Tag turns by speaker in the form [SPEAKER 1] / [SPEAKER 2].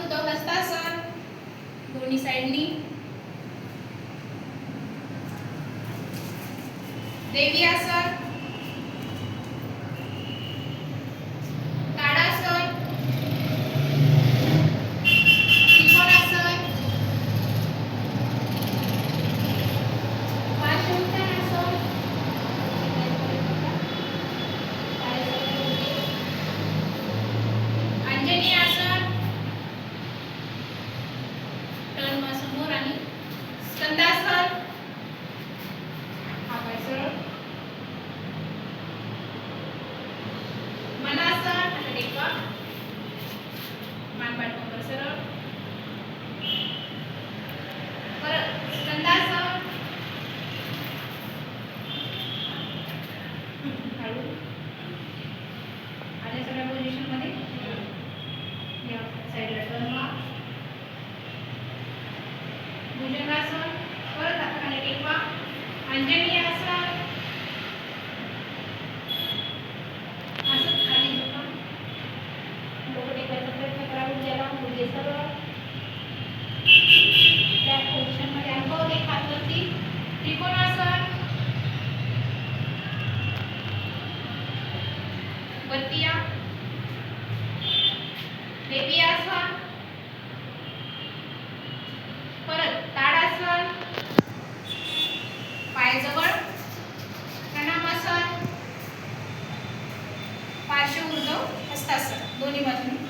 [SPEAKER 1] ऊर्ध हस्तासन दोन्ही साईडनी. देवी आसन ताडासन त्रिकोणासन पार्श्वोत्तानासन अंजनी आसन टर्न मग समोर आणि स्कंदासन हा पाय सरळ मनासन आता टेकवा मान पाठ कंबर सरळ परत स्कंदासन हळू आल्या सगळ्या पोझिशनमध्ये या साईडला टर्न भुजंगासन परत अंजनी आसन असं खाली झोपा डोकं टेकायचा प्रयत्न करा उद्याला गुडघे सरळ त्या पोझिशनमध्ये अनुभव एक हात त्रिकोणासन वरती असतात दोन्ही बाजूने.